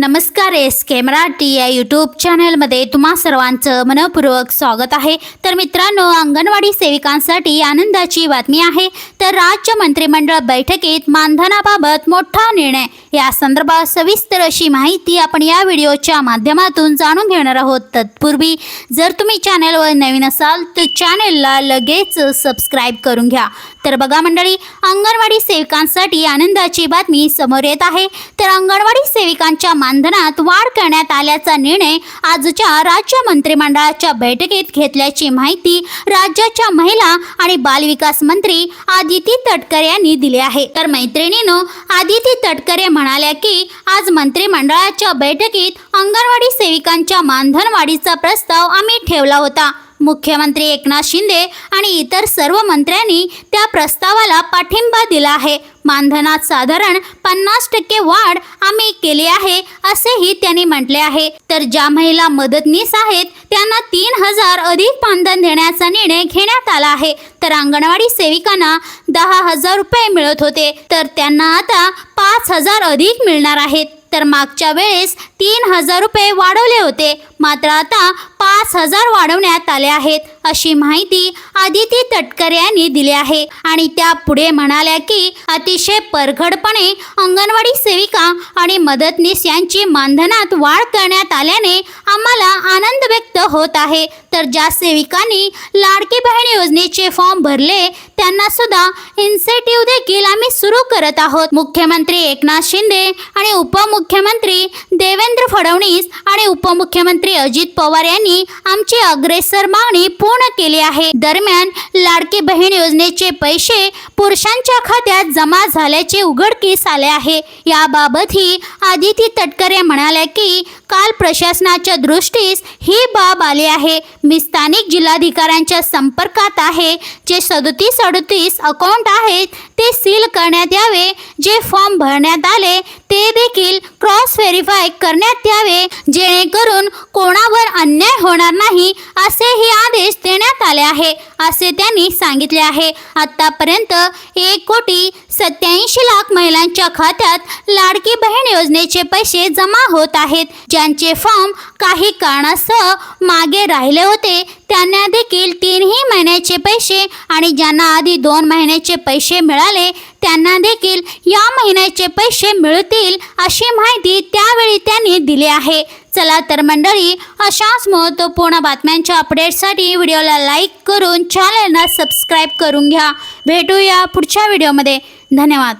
नमस्कार एस के मराठी या यूट्यूब चॅनलमध्ये तुम्हा सर्वांचं मनपूर्वक स्वागत आहे. तर मित्रांनो अंगणवाडी सेविकांसाठी आनंदाची बातमी आहे. तर राज्य मंत्रिमंडळ बैठकीत मानधनाबाबत मोठा निर्णय. या संदर्भात सविस्तर अशी माहिती आपण या व्हिडिओच्या माध्यमातून जाणून घेणार आहोत. तत्पूर्वी जर तुम्ही चॅनलवर नवीन असाल तर चॅनेलला लगेच सबस्क्राईब करून घ्या. तर बघा मंडळी अंगणवाडी सेविकांसाठी आनंदाची बातमी समोर येत आहे. तर अंगणवाडी सेविकांच्या मानधनात वाढ करण्यात आल्याचा निर्णय आजच्या राज्य मंत्रिमंडळाच्या बैठकीत घेतल्याची माहिती राज्याच्या महिला आणि बालविकास मंत्री आदिती तटकर यांनी दिली आहे. तर मैत्रिणीनो आदिती तटकरे म्हणाल्या की आज मंत्रिमंडळाच्या बैठकीत अंगणवाडी सेविकांच्या मानधन वाढीचा प्रस्ताव आम्ही ठेवला होता. मुख्यमंत्री एकनाथ शिंदे आणि इतर सर्व मंत्र्यांनी त्या प्रस्तावाला पाठिंबा दिला आहे. मानधनात साधारण पन्नास टक्के वाढ आम्ही केली आहे असेही त्यांनी म्हटले आहे. तर ज्या महिला मदतनीस आहेत त्यांना तीन हजार अधिक मानधन देण्याचा निर्णय घेण्यात आला आहे. तर अंगणवाडी सेविकांना दहा हजार रुपये मिळत होते. तर त्यांना आता पाच हजार अधिक मिळणार आहेत. तर मागच्या वेळेस तीन हजार रुपये वाढवले होते. मात्र आता पाच हजार वाढवण्यात आले आहेत अशी माहिती आदिती तटकर यांनी दिली आहे. आणि त्या पुढे म्हणाल्या की अतिशय परघडपणे अंगणवाडी सेविका आणि मदतनीस यांची मानधनात वाढ करण्यात आल्याने आम्हाला आनंद व्यक्त होत आहे. तर ज्या सेविकांनी लाडकी बहीण योजनेचे फॉर्म भरले त्यांना सुद्धा इन्सेंटिव्ह देखील आम्ही सुरू करत आहोत. मुख्यमंत्री एकनाथ शिंदे आणि उपमुख्यमंत्री देवेंद्र फडणवीस आणि उपमुख्यमंत्री अजित पवार यांनी आमची अग्रेसर मागणी पूर्ण केली आहे. दरम्यान लाडकी बहीण योजनेचे पैसे पुरुषांच्या खात्यात जमा झाल्याचे उघडकीस आले आहे. याबाबतही आदिती तटकरे म्हणाल्या की काल प्रशासनाच्या दृष्टीस ही बाब आली आहे. मी स्थानिक जिल्हाधिकाऱ्यांच्या संपर्कात आहे. जे सदोतीस अडतीस अकाउंट आहेत ते सील करण्यात यावे. जे फॉर्म भरण्यात आले ते देखील क्रॉस व्हेरीफाय करण्यात यावे जेणेकरून कोणावर अन्याय होणार नाही असेही आदेश देण्यात आले आहे असे त्यांनी सांगितले आहे. आतापर्यंत एक कोटी सत्याऐंशी लाख महिलांच्या खात्यात लाडकी बहीण योजनेचे पैसे जमा होत आहेत. ज्यांचे फॉर्म काही कारणास्तव मागे राहिले होते त्यांना देखील तीनही महिन्याचे पैसे आणि ज्यांना आधी दोन महिन्याचे पैसे मिळाले त्यांना देखील या महिन्याचे पैसे मिळतील अशी माहिती त्यावेळी त्यांनी दिली आहे. चला तर मंडळी अशाच महत्त्वपूर्ण बातम्यांच्या अपडेटसाठी व्हिडिओला लाईक करून चॅनलला सबस्क्राईब करून घ्या. भेटूया पुढच्या व्हिडिओमध्ये धन्यवाद.